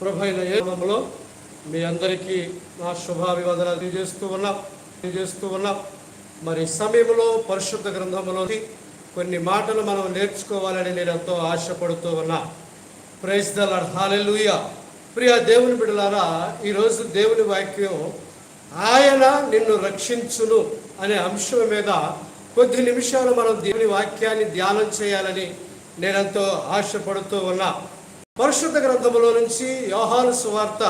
ప్రభైన ఏమలో మీ అందరికీ నా శుభాభివాదనాలు తెలియజేస్తూ ఉన్నాం తెలియజేస్తూ ఉన్నాం. మరి సమయంలో పరిశుద్ధ గ్రంథంలోని కొన్ని మాటలు మనం నేర్చుకోవాలని నేను ఎంతో ఆశపడుతూ ఉన్నా. ప్రైజ్ ద లార్డ్ హల్లెలూయా ప్రియ దేవుని బిడ్డలారా ఈరోజు దేవుని వాక్యం ఆయన నిన్ను రక్షించును అనే అంశం మీద కొద్ది నిమిషాలు మనం దేవుని వాక్యాన్ని ధ్యానం చేయాలని నేనెంతో ఆశపడుతూ ఉన్నా. పరిశుద్ధ గ్రంథములో నుంచి యోహాను సువార్త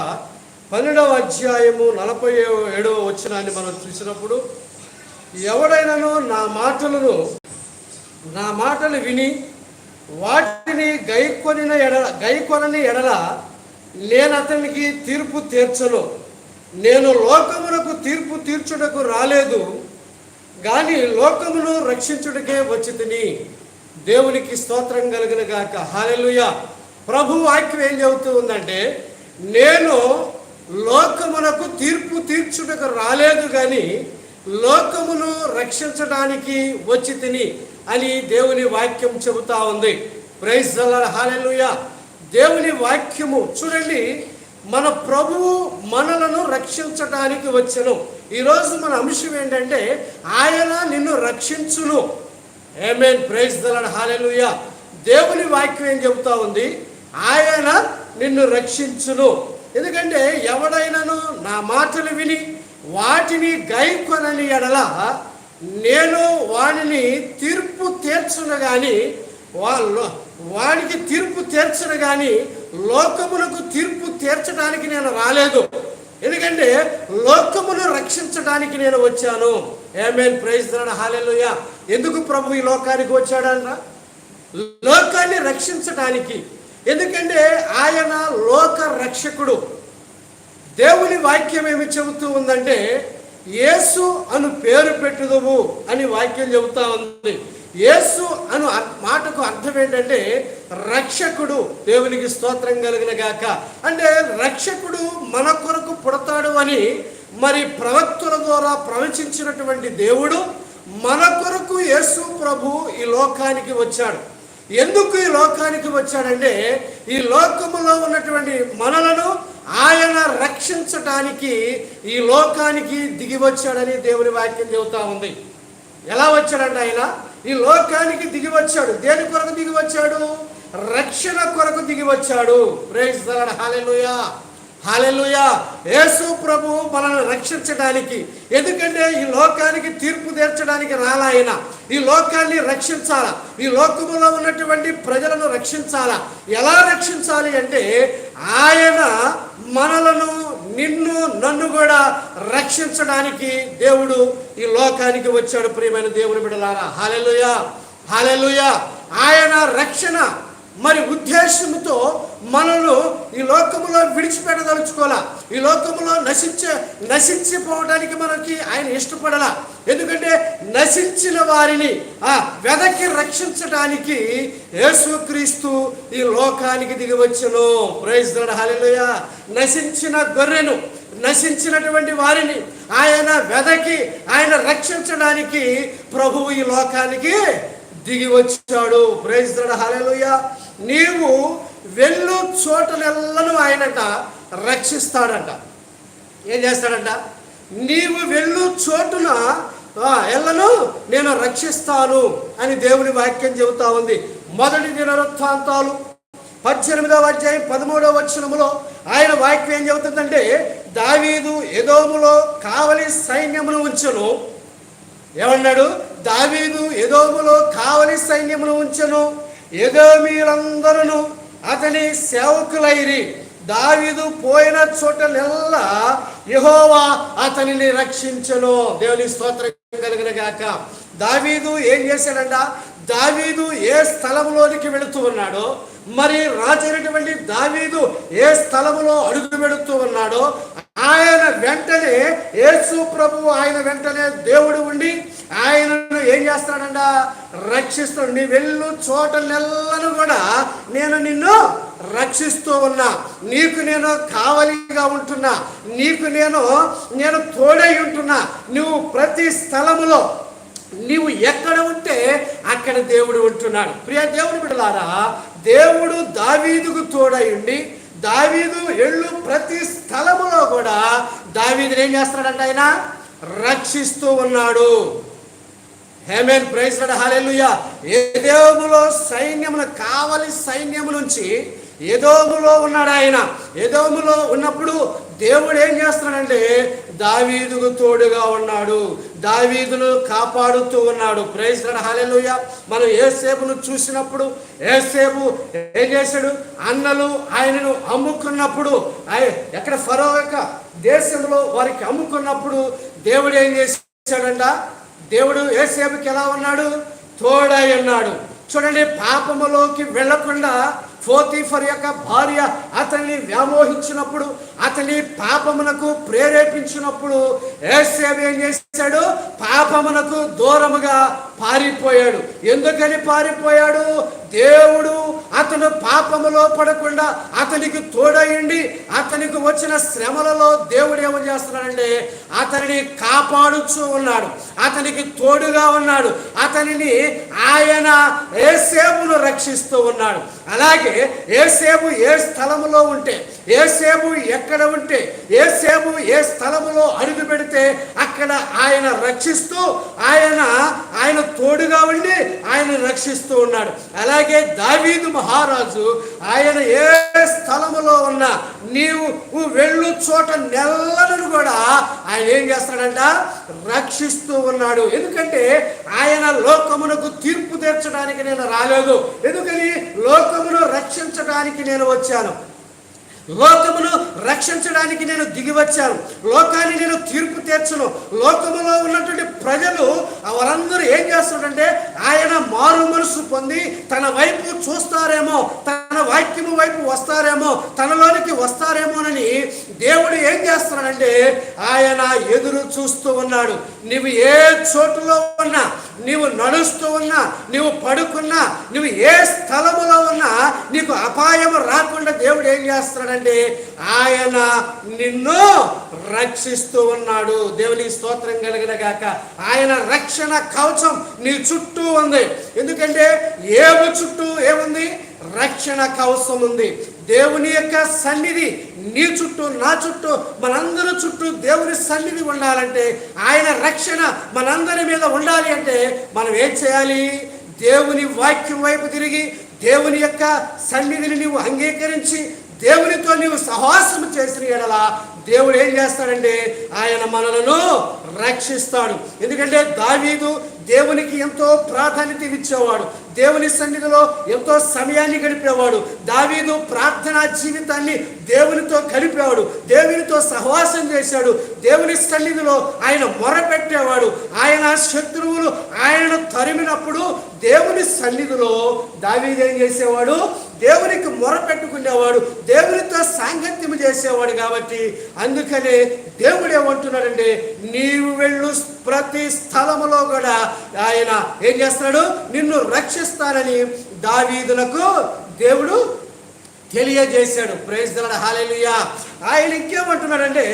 పన్నెండవ అధ్యాయము నలభై ఏడవ వచ్చినాన్ని మనం చూసినప్పుడు ఎవడైనాను నా మాటలను నా మాటలు విని వాటిని గైకొనిన ఎడల గైకొనని ఎడల నేను అతనికి తీర్పు తీర్చను. నేను లోకమునకు తీర్పు తీర్చుటకు రాలేదు కానీ లోకమును రక్షించుటకే వచ్చి దేవునికి స్తోత్రం కలిగిన గాక. హాలెలుయ ప్రభు వాక్యం ఏం చెబుతూ ఉందంటే నేను లోకమునకు తీర్పు తీర్చుటకు రాలేదు కానీ లోకమును రక్షించడానికి వచ్చి తిని అని దేవుని వాక్యం చెబుతా ఉంది. ప్రైజ్ హాలెలుయ దేవుని వాక్యము చూడండి మన ప్రభువు మనలను రక్షించడానికి వచ్చను. ఈరోజు మన అంశం ఏంటంటే ఆయన నిన్ను రక్షించును. ఏమేన్ ప్రైజ్ దలడ్ హాలెలుయ దేవుని వాక్యం ఏం చెబుతా ఉంది? ఆయన నిన్ను రక్షించును. ఎందుకంటే ఎవడైనాను నా మాటలు విని వాటిని గైకొనని ఎడల నేను వాడిని తీర్పు తీర్చును కానీ వాళ్ళు వాడికి తీర్పు తీర్చను కానీ లోకములకు తీర్పు తీర్చడానికి నేను రాలేదు. ఎందుకంటే లోకమును రక్షించడానికి నేను వచ్చాను. ఏమేన్ ప్రైజ్ హాలెలుయ ఎందుకు ప్రభు ఈ లోకానికి వచ్చాడన్న లోకాన్ని రక్షించడానికి ఎందుకంటే ఆయన లోక రక్షకుడు. దేవుని వాక్యం ఏమి చెబుతూ ఉందంటే యేసు అను పేరు పెట్టుదువు అని వాక్యం చెబుతా ఉంది. యేసు అను మాటకు అర్థం ఏంటంటే రక్షకుడు దేవునికి స్తోత్రం కలిగిన గాక. అంటే రక్షకుడు మన కొరకు పుడతాడు అని మరి ప్రవక్తుల ద్వారా ప్రవచించినటువంటి దేవుడు మన కొరకు యేసు ప్రభు ఈ లోకానికి వచ్చాడు. ఎందుకు ఈ లోకానికి వచ్చాడంటే ఈ లోకములో ఉన్నటువంటి మనలను ఆయన రక్షించటానికి ఈ లోకానికి దిగి వచ్చాడని దేవుని వాక్యం చెబుతా ఉంది. ఎలా వచ్చాడంటే ఆయన? ఈ లోకానికి దిగి వచ్చాడు. దేని కొరకు దిగి వచ్చాడు? రక్షణ కొరకు దిగి వచ్చాడు. Praise hallelujah hallelujah. యేసు ప్రభు మనల్ని రక్షించడానికి ఎందుకంటే ఈ లోకానికి తీర్పు తీర్చడానికి రాలాయన ఈ లోకాన్ని రక్షించాలా? ఈ లోకములో ఉన్నటువంటి ప్రజలను రక్షించాలా? ఎలా రక్షించాలి అంటే ఆయన మనలను నిన్ను నన్ను కూడా రక్షించడానికి దేవుడు ఈ లోకానికి వచ్చాడు ప్రియమైన దేవుని బిడలారా హాలెలుయా. హాలెలుయా. ఆయన రక్షణ మరి ఉద్దేశంతో మనను ఈ లోకములో విడిచిపెట్టదలుచుకోవాలా? ఈ లోకములో నశించే నశించిపోవడానికి మనకి ఆయన ఇష్టపడాల? ఎందుకంటే నశించిన వారిని ఆ వెదకి రక్షించడానికి యేసుక్రీస్తు ఈ లోకానికి దిగి ప్రైజ్ ప్రైజ్ హాలిలోయ నశించిన గొర్రెను నశించినటువంటి వారిని ఆయన వెదకి ఆయన రక్షించడానికి ప్రభువు ఈ లోకానికి దిగి వచ్చాడు. ప్రైజ్ హాలిలోయ నీవు వెళ్ళు చోటలెల్లను ఆయనట రక్షిస్తాడంట. ఏం చేస్తాడంట? నీవు వెళ్ళు చోటున ఎల్లను నేను రక్షిస్తాను అని దేవుని వాక్యం చెబుతా ఉంది. మొదటి దినవృత్తాంతాలు పద్దెనిమిదవ అధ్యాయం పదమూడవ వచనములో ఆయన వాక్యం ఏం చెబుతుందంటే దావీదు ఎదోములో కావలి సైన్యమును ఉంచను. ఏమన్నాడు? దావీదు ఎదోములో కావలి సైన్యమును ఉంచెను. ఎదోమీలందరూ అతని సేవకులైరి. దావిదు పోయిన చోటలెల్లా యహోవా అతనిని రక్షించను. దేవుని స్తోత్రం కలిగిన గాక. దావీదు ఏం చేశాడంట? దావీదు ఏ స్థలంలోనికి వెళుతూ ఉన్నాడో మరి రాజైనటువంటి దావీదు ఏ స్థలములో అడుగు పెడుతూ ఉన్నాడో ఆయన వెంటనే యేసు ప్రభు ఆయన వెంటనే దేవుడు ఉండి ఆయనను ఏం చేస్తాడంట? రక్షిస్తాడు. నీ వెళ్ళు చోట నెల్లను కూడా నేను నిన్ను రక్షిస్తూ ఉన్నా. నీకు నేను కావలిగా ఉంటున్నా. నీకు నేను నేను తోడై ఉంటున్నా. నువ్వు ప్రతి స్థలములో నీవు ఎక్కడ ఉంటే అక్కడ దేవుడు ఉంటున్నాడు. ప్రియ దేవుడు బిడలారా దేవుడు దావీదుకు తోడై ఉండి దావీదు ఎళ్ళు ప్రతి స్థలములో కూడా దావీదుని ఏం చేస్తున్నాడంట ఆయన? రక్షిస్తూ ఉన్నాడు. హేమేన్ ప్రైజ్ హాలెలుయ ఏదేములో సైన్యములు కావలి సైన్యము నుంచి ఏదోములో ఉన్నాడు ఆయన. ఏదోములో ఉన్నప్పుడు దేవుడు ఏం చేస్తున్నాడంటే దావీదుకు తోడుగా ఉన్నాడు. దావీదును కాపాడుతూ ఉన్నాడు. ప్రైజ్ హాలెలుయ మనం ఏసేపును చూసినప్పుడు ఏసేపు ఏం చేశాడు? అన్నలు ఆయనను అమ్ముకున్నప్పుడు ఎక్కడ ఫరో యొక్క దేశంలో వారికి అమ్ముకున్నప్పుడు దేవుడు ఏం చేశాడంట? దేవుడు ఏసేపుకి ఎలా ఉన్నాడు? తోడై ఉన్నాడు. చూడండి పాపములోకి వెళ్ళకుండా ఫోతీఫర్ యొక్క భార్య అతన్ని వ్యామోహించినప్పుడు అతని పాపమునకు ప్రేరేపించినప్పుడు ఏసేపు ఏం చేశాడు? పాపమునకు దూరముగా పారిపోయాడు. ఎందుకని పారిపోయాడు? దేవుడు అతను పాపములో పడకుండా అతనికి తోడయండి అతనికి వచ్చిన శ్రమలలో దేవుడు ఏమని చేస్తున్నాడంటే అతనిని కాపాడుచూ ఉన్నాడు. అతనికి తోడుగా ఉన్నాడు. అతనిని ఆయన ఏసేపును రక్షిస్తూ ఉన్నాడు. అలాగే ఏసేపు ఏ స్థలములో ఉంటే ఏసేపు ఎక్కడ ఉంటే ఏసేపు ఏ స్థలములో అడుగు పెడితే అక్కడ ఆయన రక్షిస్తూ ఆయన ఆయన తోడుగా ఉండి ఆయన రక్షిస్తూ ఉన్నాడు. అలాగే దావీదు మహారాజు ఆయన ఏ స్థలములో ఉన్నా నీవు వెళ్ళు చోట నెల్లలను కూడా ఆయన ఏం చేస్తాడంట? రక్షిస్తూ ఉన్నాడు. ఎందుకంటే ఆయన లోకమునకు తీర్పు తీర్చడానికి నేను రాలేదు. ఎందుకని? లోకమును రక్షించడానికి నేను వచ్చాను. లోకమును రక్షించడానికి నేను దిగి వచ్చాను. లోకాన్ని నేను తీర్పు తీర్చను. లోకములో ఉన్నటువంటి ప్రజలు వారందరూ ఏం చేస్తున్నారంటే ఆయన మారు మనసు పొంది తన వైపు చూస్తారేమో తన తన వాక్యము వైపు వస్తారేమో తనలోనికి వస్తారేమోనని దేవుడు ఏం చేస్తున్నాడంటే ఆయన ఎదురు చూస్తూ ఉన్నాడు. నీవు ఏ చోటులో ఉన్నా నీవు నడుస్తూ ఉన్నా నీవు పడుకున్నా నువ్వు ఏ స్థలములో ఉన్నా నీకు అపాయం రాకుండా దేవుడు ఏం చేస్తున్నాడంటే ఆయన నిన్ను రక్షిస్తూ ఉన్నాడు. దేవునికి స్తోత్రం కలిగిన గాక. ఆయన రక్షణ కవచం నీ చుట్టూ ఉంది. ఎందుకంటే ఏము చుట్టూ ఏముంది? రక్షణ అవసరం ఉంది దేవుని యొక్క సన్నిధి నీ చుట్టూ నా చుట్టూ మనందరి చుట్టూ దేవుని సన్నిధి ఉండాలంటే ఆయన రక్షణ మనందరి మీద ఉండాలి అంటే మనం ఏం చేయాలి? దేవుని వాక్యం వైపు తిరిగి దేవుని యొక్క సన్నిధిని నీవు అంగీకరించి దేవునితో నీవు సహాసం చేసిన ఎడల దేవుడు ఏం చేస్తాడంటే ఆయన మనలను రక్షిస్తాడు. ఎందుకంటే దావీదు దేవునికి ఎంతో ప్రాధాన్యత ఇచ్చేవాడు. దేవుని సన్నిధిలో ఎంతో సమయాన్ని గడిపేవాడు. దావీదు ప్రార్థనా జీవితాన్ని దేవునితో కలిపేవాడు దేవునితో సహవాసం చేశాడు. దేవుని సన్నిధిలో ఆయన మొరపెట్టేవాడు. ఆయన శత్రువులు ఆయనను తరిమినప్పుడు దేవుని సన్నిధిలో దావీదు ఏం చేసేవాడు? దేవునికి మొరపెట్టుకునేవాడు దేవునితో సాంగత్యం చేసేవాడు కాబట్టి అందుకనే దేవుడు ఏమంటున్నాడంటే నీవు వెళ్ళు ప్రతి స్థలములో కూడా ఆయన ఏం చేస్తున్నాడు? నిన్ను రక్షిస్తానని దావీదులకు దేవుడు తెలియజేశాడు. ప్రైజ్ దళ హాలేలుయా ఆయన ఇంకేమంటున్నాడంటే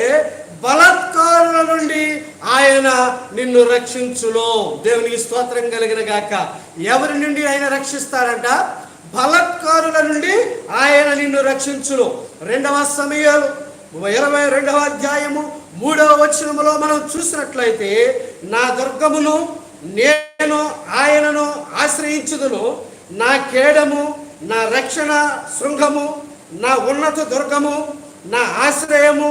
బలత్కారుల నుండి ఆయన నిన్ను రక్షించులో దేవునికి స్తోత్రం కలిగిన గాక. ఎవరి నుండి ఆయన రక్షిస్తారంట? బలత్కారుల నుండి ఆయన నిన్ను రక్షించును. రెండవ సమయాలు ఇరవై రెండవ అధ్యాయము మూడవ వచనములో మనం చూసినట్లయితే నా దుర్గమును నేను ఆయనను ఆశ్రయించుదును. నా కేడము నా రక్షణ శృంగము నా ఉన్నత దుర్గము నా ఆశ్రయము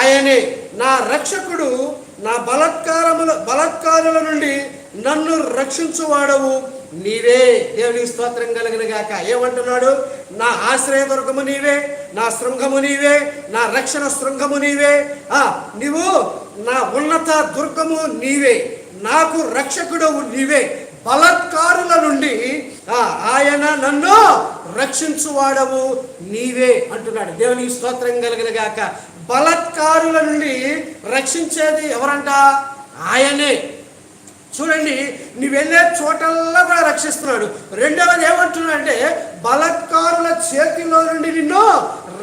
ఆయనే. నా రక్షకుడు నా బలత్కారముల బలత్కారుల నుండి నన్ను రక్షించువాడవు. నీవే దేవునికి స్తోత్రం కలిగిన గాక. ఏమంటున్నాడు? నా ఆశ్రయ దుర్గము నీవే నా శృంగము నీవే నా రక్షణ శృంగము నీవే. ఆ నీవు నా ఉన్నత దుర్గము నీవే నాకు రక్షకుడవు నీవే. బలత్కారుల నుండి ఆయన నన్ను రక్షించువాడవు నీవే అంటున్నాడు. దేవునికి స్తోత్రం కలిగిన గాక. బలత్కారుల నుండి రక్షించేది ఎవరంట? ఆయనే. చూడండి నువ్వు వెళ్ళే చోటల్లా కూడా రక్షిస్తున్నాడు. రెండవది ఏమంటున్నాడంటే బలత్కారుల చేతిలో నుండి నిన్ను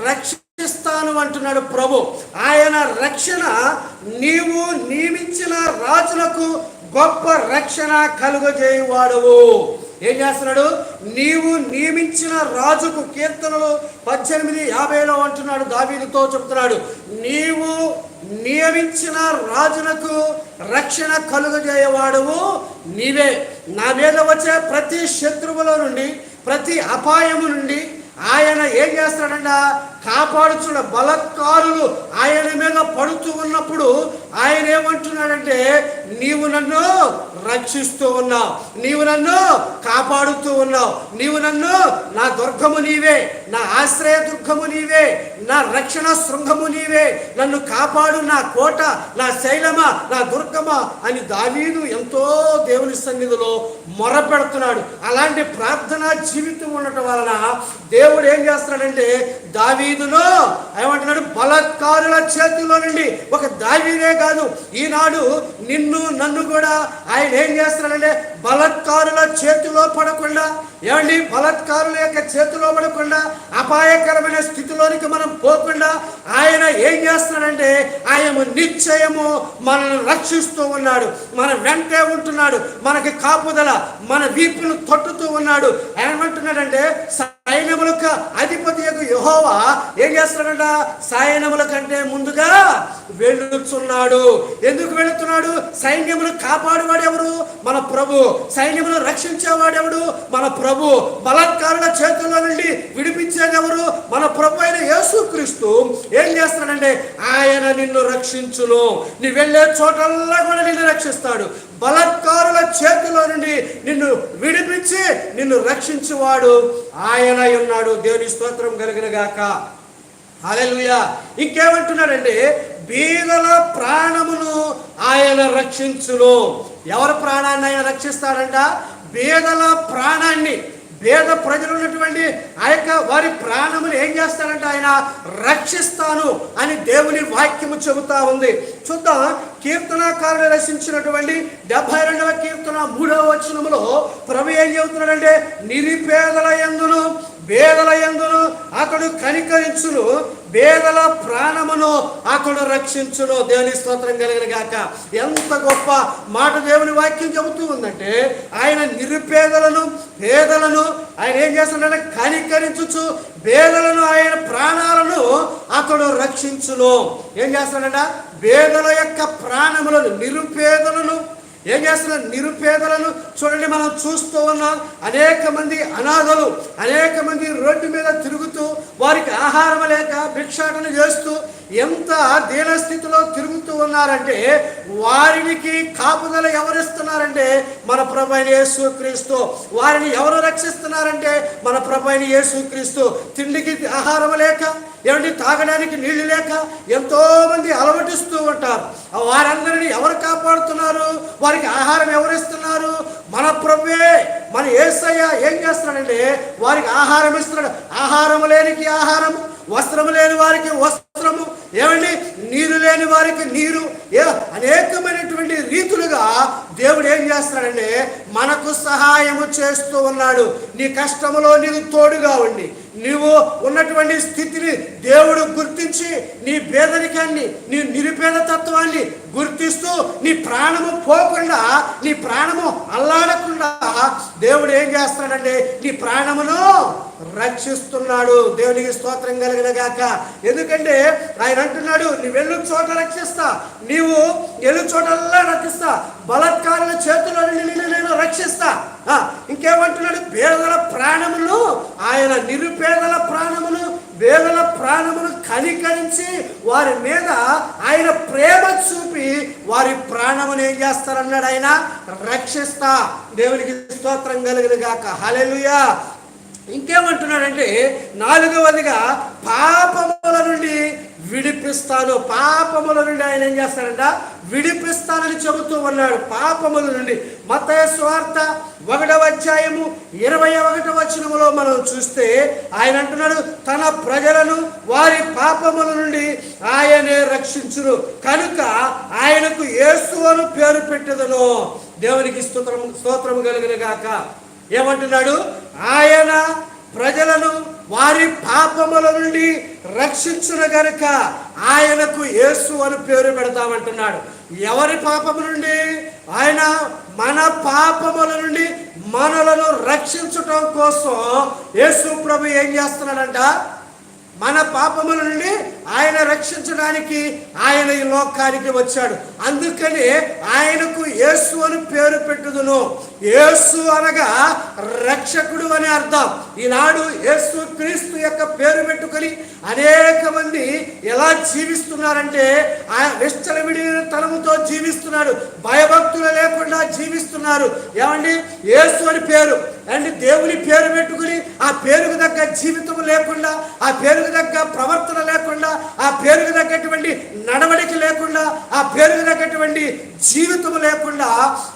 రక్షిస్తాను అంటున్నాడు ప్రభు. ఆయన రక్షణ నీవు నియమించిన రాజులకు గొప్ప రక్షణ కలుగజేయువాడవు. ఏం చేస్తున్నాడు? నీవు నియమించిన రాజుకు కీర్తనలు పద్దెనిమిది యాభైలో అంటున్నాడు దావీదుతో చెబుతున్నాడు నీవు నియమించిన రాజునకు రక్షణ కలుగజేయవాడువు నీవే. నా మీద వచ్చే ప్రతి శత్రువుల నుండి ప్రతి అపాయము నుండి ఆయన ఏం చేస్తాడంట? కాపాడుచున్న బలత్కారులు ఆయన మీద పడుతూ ఉన్నప్పుడు ఆయన ఏమంటున్నాడంటే నీవు నన్ను రక్షిస్తూ ఉన్నావు నీవు నన్ను కాపాడుతూ ఉన్నావు నీవు నన్ను నా దుర్గము నీవే నా ఆశ్రయ దుర్గము నీవే నా రక్షణ శృంగము నీవే నన్ను కాపాడు నా కోట నా శైలమ నా దుర్గమ అని దావీదు ఎంతో దేవుని సన్నిధిలో మొరపెడుతున్నాడు. అలాంటి ప్రార్థనా జీవితం ఉండటం వలన దేవుడు ఏం చేస్తున్నాడంటే దావీదును ఏమంటున్నాడు బలత్కారుల చేతిలో నుండి. ఒక దావీదే కాదు ఈనాడు నిన్ను నన్ను కూడా ఆయన ఏం చేస్తున్నాడంటే బలత్కారుల చేతిలో పడకుండా ఏమండి బలత్కారుల యొక్క చేతిలో పడకుండా అపాయకరమైన స్థితిలోనికి మనం పోకుండా ఆయన ఏం చేస్తున్నాడంటే ఆయన నిశ్చయము మనల్ని రక్షిస్తూ ఉన్నాడు. మన వెంటే ఉంటున్నాడు. మనకి కాపుదల మన వీపును తొట్టుతూ ఉన్నాడు. ఆయన ఏమంటున్నాడంటే యహోవా ఏం చేస్తున్నాడంట? సాయనముల కంటే ముందుగా వెళుతున్నాడు ఎందుకు వెళుతున్నాడు సైన్యములు కాపాడువాడు ఎవరు మన ప్రభు. సైన్యములు రక్షించేవాడెవడు? మన ప్రభు. బలాత్కారుల చేతుల్లో నుండి విడిపించేదెవరు? మన ప్రభు అయిన యేసుక్రీస్తు ఏం చేస్తాడంటే ఆయన నిన్ను రక్షించును. నీ వెళ్ళే చోటల్లా కూడా నిన్ను రక్షిస్తాడు. బలత్కారుల చేతిలో నుండి నిన్ను విడిపించి నిన్ను రక్షించువాడు ఆయన అయి ఉన్నాడు. దేవుని స్తోత్రం కలిగిన గాక. అలెలుయా ఇంకేమంటున్నాడండి బీదల ప్రాణమును ఆయన రక్షించును. ఎవరి ప్రాణాన్ని ఆయన రక్షిస్తాడంట? బీదల ప్రాణాన్ని. పేద ప్రజలు ఉన్నటువంటి ఆ యొక్క వారి ప్రాణములు ఏం చేస్తారంటే ఆయన రక్షిస్తాను అని దేవుని వాక్యము చెబుతా ఉంది. చూద్దాం కీర్తనాకారుడు రచించినటువంటి డెబ్బై రెండవ కీర్తన మూడవ వచనములో ప్రభు ఏం చెబుతున్నాడంటే నిరుపేదల ఎందును బేదల ఎందును అతడు కనికరించును. బేదల ప్రాణమును అతడు రక్షించును. దేవుని స్తోత్రం కలిగిన గాక. ఎంత గొప్ప మాట దేవుని వాక్యం చెబుతూ ఉందంటే ఆయన నిరుపేదలను పేదలను ఆయన ఏం చేస్తున్నాడంటే కనికరించుచు బేదలను ఆయన ప్రాణాలను అతడు రక్షించును. ఏం చేస్తాడంట బేదల యొక్క ప్రాణములను నిరుపేదలను ఏం చేస్తున్నారు? నిరుపేదలను చూడండి మనం చూస్తూ ఉన్నాం. అనేక మంది అనాథలు అనేక మంది రోడ్డు మీద తిరుగుతూ వారికి ఆహారం లేక భిక్షాటన చేస్తూ ఎంత దీనస్థితిలో తిరుగుతూ ఉన్నారంటే వారికి కాపుదల ఎవరిస్తున్నారంటే మన ప్రభు యేసుక్రీస్తు వారిని ఎవరు రక్షిస్తున్నారంటే మన ప్రభు యేసుక్రీస్తు తిండికి ఆహారం లేక ఏమంటే తాగడానికి నీళ్ళు లేక ఎంతోమంది అలవటిస్తూ ఉంటారు. వారందరినీ ఎవరు కాపాడుతున్నారు? వారికి ఆహారం ఎవరిస్తున్నారు? మన ప్రభువే మన ఏసయ్య ఏం చేస్తున్నాడంటే వారికి ఆహారం ఇస్తున్నాడు. ఆహారం లేనికి ఆహారం వస్త్రము లేని వారికి వస్త్రము. ఏమండి? నీరు లేని వారికి నీరు. ఏ అనేకమైనటువంటి రీతులుగా దేవుడు ఏం చేస్తున్నాడంటే మనకు సహాయము చేస్తూ ఉన్నాడు. నీ కష్టములో నీకు తోడుగా ఉండి నీవు ఉన్నటువంటి స్థితిని దేవుడు గుర్తించి నీ పేదరికాన్ని నీ నిరుపేద తత్వాన్ని గుర్తిస్తూ నీ ప్రాణము పోకుండా నీ ప్రాణము అల్లాడకుండా దేవుడు ఏం చేస్తాడంటే నీ ప్రాణమును రక్షిస్తున్నాడు. దేవునికి స్తోత్రం కలిగిన గాక. ఎందుకంటే ఆయన అంటున్నాడు నీ వెళ్ళు చోట రక్షిస్తా? నీవు ఎల్లు చోటల్లా రక్షిస్తా? బలత్కారుల చేతిలో నిన్ను నేను రక్షిస్తా. ఆ, ఇంకేమంటున్నాడు? పేదల ప్రాణములు ఆయన నిరుపేదల ప్రాణములు పేదల ప్రాణములు కనికరించి వారి మీద ఆయన ప్రేమ చూపి వారి ప్రాణమును ఏం చేస్తారన్నాడు ఆయన? రక్షిస్తా. దేవునికి స్తోత్రం కలిగిన గాక. హలెలుయా ఇంకేమంటున్నాడంటే నాలుగవదిగా పాపముల నుండి విడిపిస్తాను. పాపముల నుండి ఆయన ఏం చేస్తాడంట విడిపిస్తానని చెబుతూ ఉన్నాడు పాపముల నుండి. మత స్వార్థ ఒకటవ అధ్యాయము ఇరవై ఒకటి వచనములో మనం చూస్తే ఆయన అంటున్నాడు తన ప్రజలను వారి పాపముల నుండి ఆయనే రక్షించును. కనుక ఆయనకు యేసు అని పేరు పెట్టదను. దేవునికి స్తోత్రం స్తోత్రము కలిగిన గాక. ఏమంటున్నాడు? ఆయన ప్రజలను వారి పాపముల నుండి రక్షించిన గనుక ఆయనకు యేసు అని పేరు పెడతామంటున్నాడు. ఎవరి పాపము నుండి? ఆయన మన పాపముల నుండి మనలను రక్షించటం కోసం యేసు ప్రభు ఏం చేస్తున్నాడంట? మన పాపముల నుండి ఆయన రక్షించడానికి ఆయన ఈ లోకానికి వచ్చాడు. అందుకని ఆయనకు యేసు అని పేరు పెట్టుదును. యేసు అనగా రక్షకుడు అని అర్థం. ఈనాడు యేసు క్రీస్తు యొక్క పేరు పెట్టుకొని అనేక మంది ఎలా జీవిస్తున్నారంటే ఆ విచ్చలవిడి తనముతో జీవిస్తున్నాడు. భయభక్తులు లేకుండా జీవిస్తున్నారు. ఏమండి? యేసు అని పేరు. అండ్ దేవుని పేరు పెట్టుకుని ఆ పేరుకు తగ్గ జీవితం లేకుండా ఆ పేరుకు తగ్గ ప్రవర్తన పేరుకు తగ్గటువంటి నడవడిక లేకుండా ఆ పేరుకు తగ్గటువంటి జీవితం లేకుండా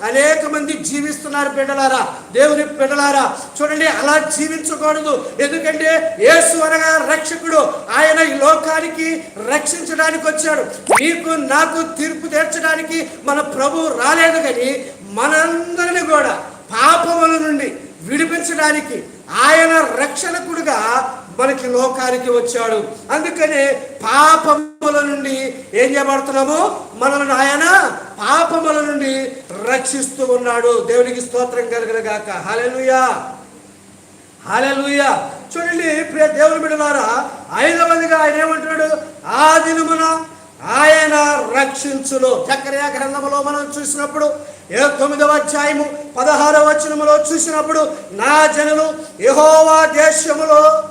అనేక మంది జీవిస్తున్నారు బిడ్డలారా దేవుని బిడ్డలారా. చూడండి అలా జీవించకూడదు. ఎందుకంటే యేసు అనగా రక్షకుడు. ఆయన ఈ లోకానికి రక్షించడానికి వచ్చాడు. మీకు నాకు తీర్పు తీర్చడానికి మన ప్రభు రాలేదు కానీ మనందరిని కూడా పాపముల నుండి విడిపించడానికి ఆయన రక్షణకుడుగా మనకి లోకానికి వచ్చాడు. అందుకనే పాపముల నుండి ఏం చేయబడుతున్నాము? మనల్ని ఆయన పాపముల నుండి రక్షిస్తూ ఉన్నాడు. దేవునికి స్తోత్రం కలిగిన గాక. హల్లెలూయా. హల్లెలూయా. చూడండి ప్రియ దేవుని బిడ్డలారా ఐదవదిగా ఆయన ఏమంటున్నాడు? ఆ దినమున ఆయన రక్షించును. చక్రయా గ్రంథములో మనం చూసినప్పుడు ఏ తొమ్మిదవ అధ్యాయము పదహారవ వచనములో చూసినప్పుడు నా జనులు యహోవా దేశములో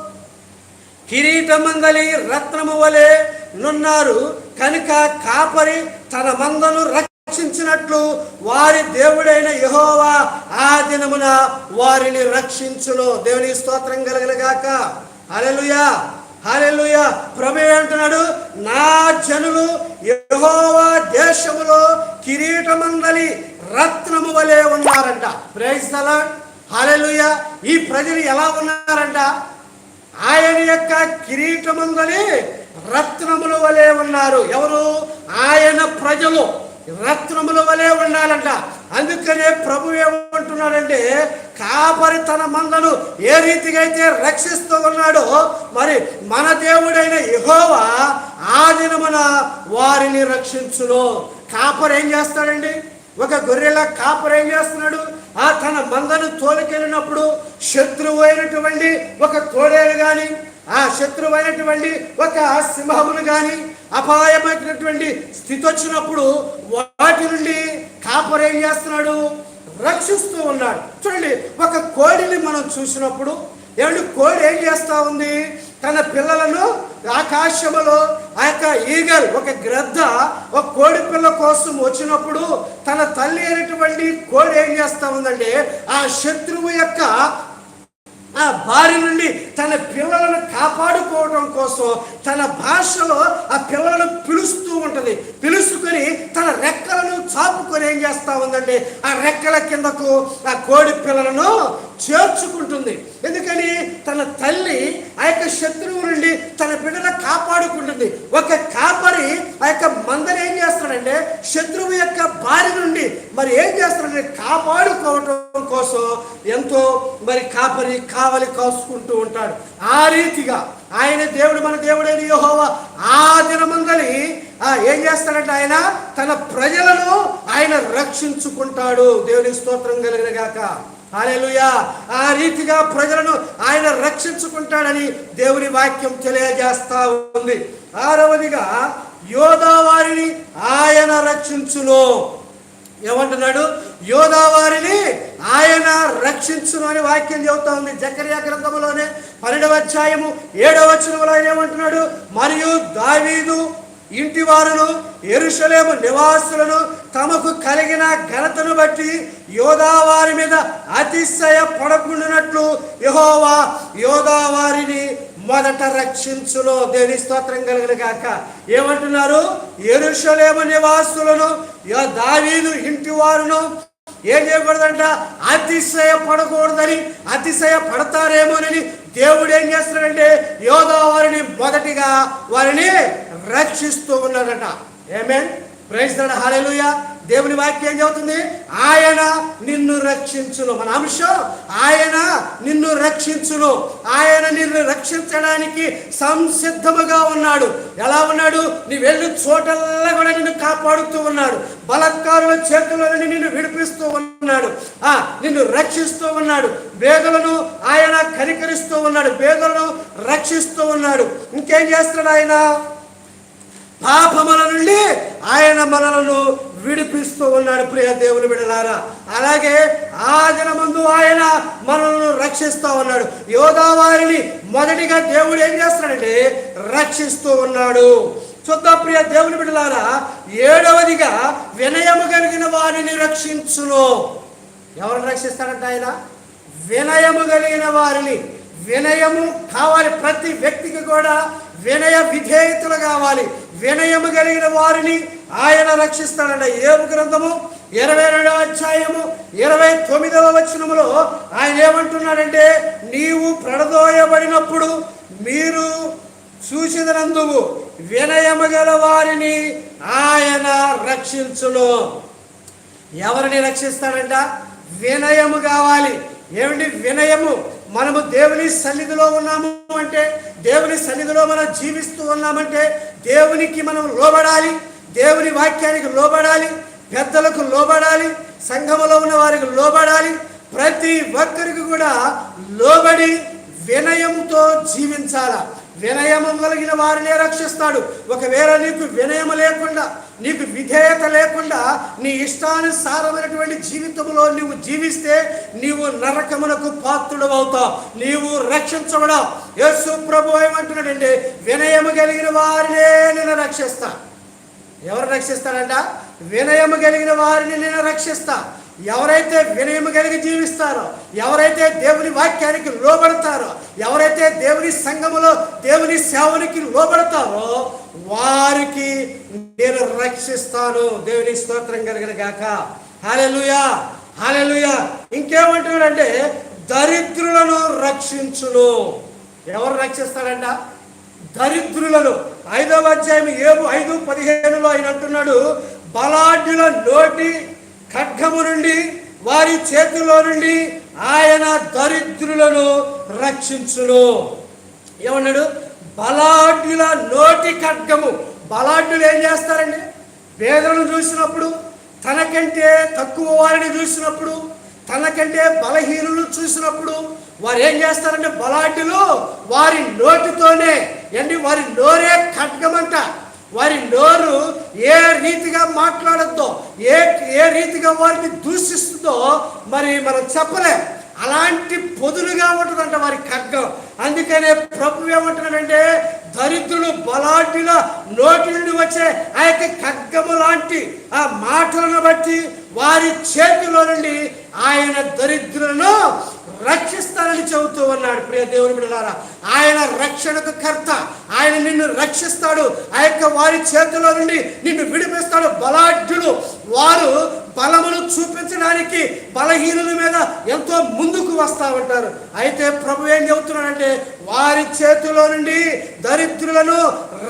కిరీటమందలి రత్నము వలె నున్నారు కనుక కాపరి తన మందను రక్షించినట్లు వారి దేవుడైన యహోవా ఆ దినమున వారిని రక్షించును. దేవుని స్తోత్రం కలగలగాక అలెలుయా హల్లెలూయా ప్రభు అంటున్నాడు నా జనులు యహోవా దేశములో కిరీటమందలి రత్నము వలె ఉన్నారంట. Praise the lord. ఈ ప్రజలు ఎలా ఉన్నారంట? ఆయన యొక్క కిరీటముందని రత్నముల వలె ఉన్నారు. ఎవరు? ఆయన ప్రజలు రత్నముల వలె ఉండాలంట. అందుకనే ప్రభు ఏమంటున్నాడంటే కాపరి తన మందను ఏ రీతిగా అయితే రక్షిస్తూ ఉన్నాడో మరి మన దేవుడైన యహోవా ఆ దినమున వారిని రక్షించును. కాపరి ఏం చేస్తాడండి? ఒక గొర్రెల కాపురం ఏం చేస్తున్నాడు? ఆ తన మందను తోలుకెళ్ళినప్పుడు శత్రువు అయినటువంటి ఒక తోడేలు కానీ ఆ శత్రువు అయినటువంటి ఒక సింహమును కానీ అపాయమైనటువంటి స్థితి వచ్చినప్పుడు వాటి నుండి కాపరి చేస్తున్నాడు? రక్షిస్తూ ఉన్నాడు. చూడండి ఒక కోడిని మనం చూసినప్పుడు ఏమంటే కోడి ఏం చేస్తా ఉంది? తన పిల్లలను ఆకాశములో ఆ యొక్క ఈగల్ ఒక గ్రద్ద ఒక కోడి పిల్ల కోసం వచ్చినప్పుడు తన తల్లి అయినటువంటి కోడి ఏం చేస్తా ఉందంటే ఆ శత్రువు యొక్క ఆ బారి నుండి తన పిల్లలను కాపాడుకోవడం కోసం తన భాషలో ఆ పిల్లలను పిలుస్తూ ఉంటుంది. పిలుచుకొని తన రెక్కలను చాపుకొని ఏం చేస్తూ ఉందండి? ఆ రెక్కల కిందకు ఆ కోడి పిల్లలను చేర్చుకుంటుంది. ఎందుకని? తన తల్లి ఆ యొక్క శత్రువు నుండి తన బిడ్డను కాపాడుకుంటుంది. ఒక కాపరి ఆ యొక్క మందరేం ఏం చేస్తాడంటే శత్రువు యొక్క బారి నుండి మరి ఏం చేస్తారంటే కాపాడుకోవటం కోసం ఎంతో మరి కాపరి కావలి కాసుకుంటూ ఉంటాడు. ఆ రీతిగా ఆయన దేవుడు మన దేవుడైన యోహోవా ఆ దినమందని ఆ ఏం చేస్తాడంటే ఆయన తన ప్రజలను ఆయన రక్షించుకుంటాడు. దేవుని స్తోత్రం కలిగినగాక అలెలుయా ఆ రీతిగా ప్రజలను ఆయన రక్షించుకుంటాడని దేవుని వాక్యం తెలియజేస్తా ఉంది. ఆరవదిగా యోధా వారిని ఆయన రక్షించును. ఏమంటున్నాడు? యోధావారిని ఆయన రక్షించును అని వాక్యం చెబుతా ఉంది. జకర్యా గ్రంథంలోనే పన్నెండవ అధ్యాయము ఏడవ వచనంలో ఆయన ఏమంటున్నాడు? మరియు దావీదు ఇంటి వారును ఎరుషలేము నివాసులను తమకు కలిగిన ఘనతను బట్టి యోధావారి మీద అతిశయ పడకుండానట్లు యహోవా యోధావారిని మొదట రక్షించులో. దేని స్తోత్రం కలిగిన కాక ఏమంటున్నారు? ఎరుషలేము నివాసులను దావీదు ఇంటి వారును ఏం చేయకూడదంట? అతిశయ పడకూడదని అతిశయ పడతారేమోనని దేవుడు ఏం చేస్తున్నాడంటే యోగా వారిని మొదటిగా వారిని రక్షిస్తూ ఉన్నాడట. ఏమేన్ ప్రైజ్ దడ దేవుని వాక్యం ఏం చెబుతుంది? ఆయన నిన్ను రక్షించును. మన అంశం ఆయన నిన్ను రక్షించును. ఆయన నిన్ను రక్షించడానికి సంసిద్ధముగా ఉన్నాడు. ఎలా ఉన్నాడు? నీ వెళ్ళి చోటల్లా కూడా నిన్ను కాపాడుతూ ఉన్నాడు. బలత్కారుల చేతుల నిన్ను విడిపిస్తూ ఉన్నాడు. ఆ నిన్ను రక్షిస్తూ ఉన్నాడు. వేదలను ఆయన కనికరిస్తూ ఉన్నాడు. వేదలను రక్షిస్తూ ఉన్నాడు. ఇంకేం చేస్తున్నాడు ఆయన? పాపముల నుండి ఆయన మనలను విడిపిస్తూ ఉన్నాడు ప్రియ దేవుని విడలారా అలాగే ఆ దినమందు ఆయన మనలను రక్షిస్తూ ఉన్నాడు. యోధావారిని మొదటిగా దేవుడు ఏం చేస్తాడంటే రక్షిస్తూ ఉన్నాడు. చూద్దాం ప్రియ దేవుని బిడ్డలారా. ఏడవదిగా వినయము కలిగిన వారిని రక్షించును. ఎవరిని రక్షిస్తాడంట ఆయన? వినయము కలిగిన వారిని. వినయము కావాలి ప్రతి వ్యక్తికి కూడా. వినయ విధేయతలు కావాలి. వినయము కలిగిన వారిని ఆయన రక్షిస్తాడంట. ఏము గ్రంథము ఇరవై రెండవ అధ్యాయము ఇరవై తొమ్మిదవ వచనములో ఆయన ఏమంటున్నాడంటే నీవు ప్రణదోయబడినప్పుడు మీరు చూసినందువు వినయము గల వారిని ఆయన రక్షించును. ఎవరిని రక్షిస్తాడంట? వినయము కావాలి. ఏమిటి వినయము. మనము దేవుని సన్నిధిలో ఉన్నాము అంటే దేవుని సన్నిధిలో మనం జీవిస్తూ ఉన్నామంటే దేవునికి మనం లోబడాలి దేవుని వాక్యానికి లోబడాలి పెద్దలకు లోబడాలి సంఘములో ఉన్న వారికి లోబడాలి ప్రతి ఒక్కరికి కూడా లోబడి వినయంతో జీవించాల? వినయము కలిగిన వారినే రక్షిస్తాడు. ఒకవేళ నీకు వినయము లేకుండా నీకు విధేయత లేకుండా నీ ఇష్టానుసారమైనటువంటి జీవితంలో నీవు జీవిస్తే నీవు నరకమునకు పాత్రుడు అవుతావు. నీవు రక్షించబడవు. యేసు ప్రభు ఏమంటున్నాడండి వినయము కలిగిన వారినే నేను రక్షిస్తా. ఎవరు రక్షిస్తాడంట వినయము కలిగిన వారిని నేను రక్షిస్తా. ఎవరైతే వినయము కలిగి జీవిస్తారో ఎవరైతే దేవుని వాక్యానికి లోబడతారో ఎవరైతే దేవుని సంఘములో దేవుని సేవనికి లోబడతారో వారికి నేను రక్షిస్తాను. దేవుని స్తోత్రం కలిగిన గాక. హాలెలుయా హాలెలుయా ఇంకేమంటున్నాడంటే దరిద్రులను రక్షించును. ఎవరు రక్షిస్తాడంట? దరిద్రులను. ఐదవ అధ్యాయం ఏడు ఐదు పదిహేనులో ఆయన అంటున్నాడు బలాఢ్యుల నోటి ఖడ్గము నుండి వారి చేతిలో నుండి ఆయన దరిద్రులను రక్షించును. ఏమన్నాడు? బలాఢ్యుల నోటి ఖడ్గము. బలాఢ్యులు ఏం చేస్తారండి? పేదలను చూసినప్పుడు తనకంటే తక్కువ వారిని చూసినప్పుడు తనకంటే బలహీనులు చూసినప్పుడు వారు ఏం చేస్తారంటే బలాఢ్యులు వారి నోటితోనే ఏంటి? వారి నోరే ఖడ్గమంట. వారి నోరు ఏ రీతిగా మాట్లాడద్దో ఏ ఏ రీతిగా వారిని దూషిస్తుందో మరి మనం చెప్పలేం. అలాంటి పొదులుగా ఉంటుందంట వారి ఖడ్గం. అందుకనే ప్రభు ఏమంటున్నాడంటే దరిద్రులు బలాఢ్యుల నోటి నుండి వచ్చే ఆ యొక్క ఖడ్గము లాంటి ఆ మాటలను బట్టి వారి చేతిలో నుండి ఆయన దరిద్రులను రక్షిస్తానని చెబుతూ ఉన్నాడు ప్రియ దేవుని బిడ్డలారా. ఆయన రక్షణకు కర్త. ఆయన నిన్ను రక్షిస్తాడు. ఆ యొక్క వారి చేతిలో నుండి నిన్ను విడిపిస్తాడు బలాఢ్యుడు. వారు బలమును చూపించడానికి బలహీనుల మీద ఎంతో ముందుకు వస్తా ఉంటారు. అయితే ప్రభు ఏం చెబుతున్నాడంటే వారి చేతిలో నుండి దరిద్రులను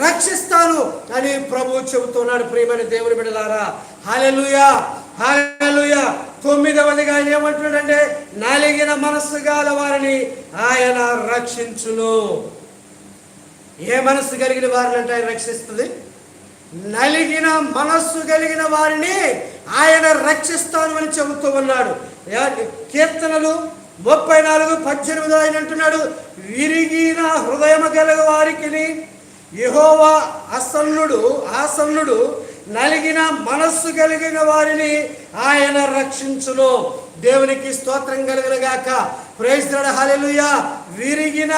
రక్షిస్తాను అని ప్రభు చెబుతున్నాడు ప్రియమైన దేవుని బిడలారా హాలెలుయా హాలెలుయా. తొమ్మిదవదిగా ఏమంటున్నాడంటే నలిగిన మనస్సు గల వారిని ఆయన రక్షించును. ఏ మనస్సు కలిగిన వారిని అంటే ఆయన రక్షిస్తుంది? నలిగిన మనస్సు కలిగిన వారిని ఆయన రక్షిస్తాను అని చెబుతూ ఉన్నాడు. కీర్తనలు ముప్పై నాలుగు పద్దెనిమిది ఆయన అంటున్నాడు విరిగిన హృదయము గల వారికి యహోవా అసన్నుడు ఆసన్నుడు నలిగిన మనస్సు కలిగిన వారిని ఆయన రక్షించును. దేవునికి స్తోత్రం కలిగినగాక. ప్రేస్తుడు విరిగిన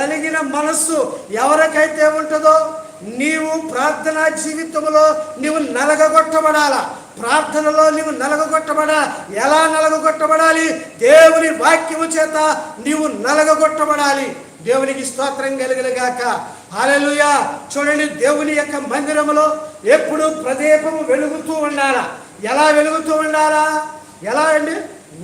నలిగిన మనస్సు ఎవరికైతే ఉంటుందో నీవు ప్రార్థనా జీవితంలో నీవు నలగగొట్టబడాలా? ప్రార్థనలో నీవు నలగగొట్టబడా? ఎలా నలగగొట్టబడాలి? దేవుని వాక్యము చేత నీవు నలగొట్టబడాలి దేవునికి స్తోత్రం కలిగిన గాక చూడండి దేవుని యొక్క మందిరములో ఎప్పుడు ప్రదీపం వెలుగుతూ ఉండాలా? ఎలా వెలుగుతూ ఉండాలా? ఎలా అండి?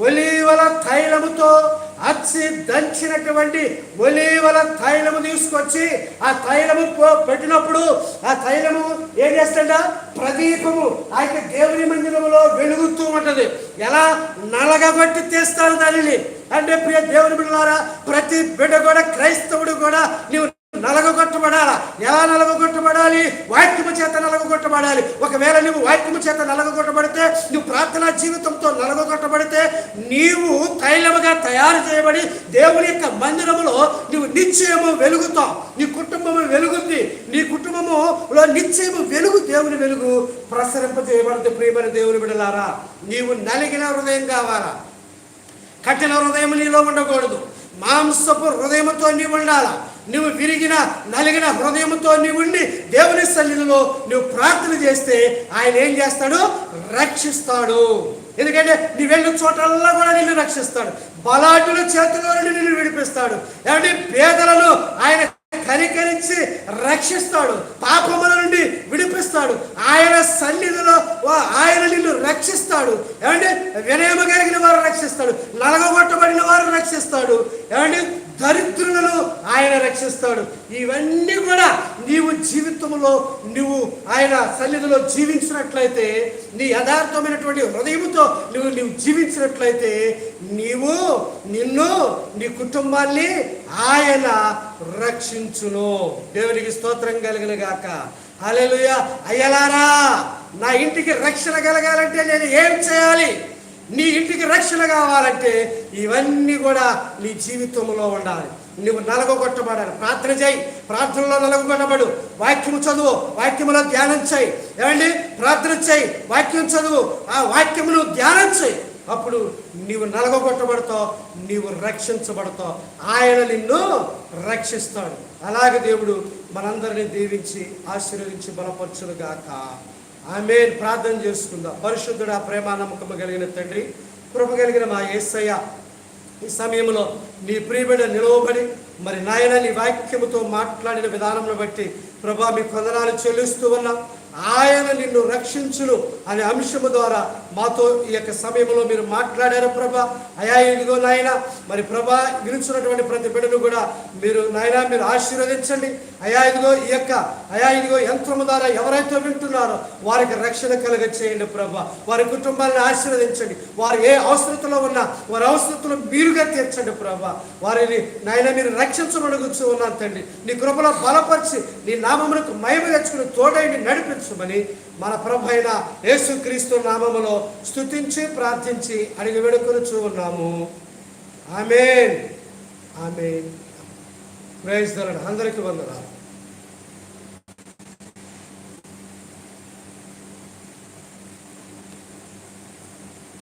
ఒలీవల తైలముతో అచ్చి దంచినటువంటి ఒలీవల తైలము తీసుకొచ్చి ఆ తైలము పెట్టినప్పుడు ఆ తైలము ఏం చేస్తాడ ప్రదీపము ఆ యొక్క దేవుని మందిరములో వెలుగుతూ ఉంటది. ఎలా? నలగబట్టి తీస్తారు దానిని. అంటే ప్రియ దేవుని బిడ్డలారా ప్రతి బిడ్డ కూడా క్రైస్తవుడు కూడా నీవు నలగొట్టబడాలా ఎలా నలగొట్టబడాలి వాక్యము చేత నలగొట్టబడాలి ఒకవేళ నువ్వు వాక్యము చేత నలగొట్టబడితే నువ్వు ప్రార్థనా జీవితంతో నలగొట్టబడితే నీవు తైలముగా తయారు చేయబడి దేవుని యొక్క మందిరములో నువ్వు నిశ్చయము వెలుగుతావు. నీ కుటుంబము వెలుగుద్ది. నీ కుటుంబములో నిశ్చయము వెలుగు దేవుని వెలుగు. ప్రసరింపజేయబడితే ప్రియమైన దేవుని బిడలారా నీవు నలిగిన హృదయం కావాలా? కఠిన హృదయం నీలో ఉండకూడదు. మాంసపు హృదయముతో నీవు ఉండాలా? నువ్వు విరిగిన నలిగిన హృదయంతో నీవుండి దేవుని సన్నిధిలో నువ్వు ప్రార్థన చేస్తే ఆయన ఏం చేస్తాడు? రక్షిస్తాడు. ఎందుకంటే నీ వెళ్ళిన చోటల్లా కూడా నిన్ను రక్షిస్తాడు. బలాటుల చేతిలో నుండి నిన్ను విడిపిస్తాడు. ఏమంటే పేదలను ఆయన కనికరించి రక్షిస్తాడు. పాపముల నుండి విడిపిస్తాడు. ఆయన సన్నిధిలో ఆయన నిన్ను రక్షిస్తాడు. ఏమంటే వినయము కలిగిన వారు రక్షిస్తాడు. నలగొట్టబడిన వారు రక్షిస్తాడు. ఏమంటే దరిద్రులను ఆయన రక్షిస్తాడు. ఇవన్నీ కూడా నీవు జీవితంలో నువ్వు ఆయన సన్నిధిలో జీవించినట్లయితే నీ యథార్థమైనటువంటి హృదయముతో నువ్వు నువ్వు జీవించినట్లయితే నీవు నిన్ను నీ కుటుంబాన్ని ఆయన రక్షించును. దేవునికి స్తోత్రం కలిగిన గాక. హల్లెలూయా. అయ్యలారా నా ఇంటికి రక్షణ కలగాలంటే నేను ఏం చేయాలి? నీ ఇంటికి రక్షణ కావాలంటే ఇవన్నీ కూడా నీ జీవితంలో ఉండాలి. నువ్వు నలగొట్టబడాలి ప్రార్థన చేయి. ప్రార్థనలో నలగొట్టబడు వాక్యము చదువు. వాక్యములో ధ్యానం చేయి. ఏమండి? ప్రార్థన చేయి. వాక్యం చదువు. ఆ వాక్యమును ధ్యానం చేయి. అప్పుడు నీవు నలగొట్టబడతావు నీవు రక్షించబడతావు. ఆయన నిన్ను రక్షిస్తాడు. అలాగే దేవుడు మనందరినీ దీవించి ఆశీర్వదించి బలపరచునుగాక. ఆమె ప్రార్థన చేసుకుందాం. పరిశుద్ధుడు ఆ ప్రేమ నమ్మకము కలిగిన తండ్రి కృప కలిగిన మా ఏసయ్య ఈ సమయంలో నీ ప్రియబిడ నిలవబడి మరి నాయన నీ వాక్యముతో మాట్లాడిన విధానంలో బట్టి ప్రభా మీ కొందనాలు చెల్లిస్తూ ఉన్నాం. ఆయన నిన్ను రక్షించును అనే అంశము ద్వారా మాతో ఈ యొక్క సమయంలో మీరు మాట్లాడారు ప్రభా. అయా ఇదిగో నాయన మరి ప్రభా వినుచున్నటువంటి ప్రతి బిడ్డను కూడా మీరు నాయన మీరు ఆశీర్వదించండి. అయా ఇదిగో ఈ యొక్క అయా ఇదిగో యంత్రము ద్వారా ఎవరైతే వింటున్నారో వారికి రక్షణ కలుగ చేయండి ప్రభా. వారి కుటుంబాలను ఆశీర్వదించండి. వారు ఏ అవసరతలో ఉన్నా వారి అవసరతలు మీరుగా తీర్చండి ప్రభా. వారిని నాయన మీరు రక్షించమడుగుచు ఉన్నాను తండ్రి. నీ కృపలో బలపరిచి నీ నామములకు మహిమ తెచ్చుకుని తోడైని నడిపించమని మన ప్రభు అయిన యేసుక్రీస్తు నామములో స్తుతించి ప్రార్థించి అడిగి వేడుకొనుచు ఉన్నాము. ఆమెన్. ఆమెన్. ప్రైజ్ అందరికీ వందనాలు.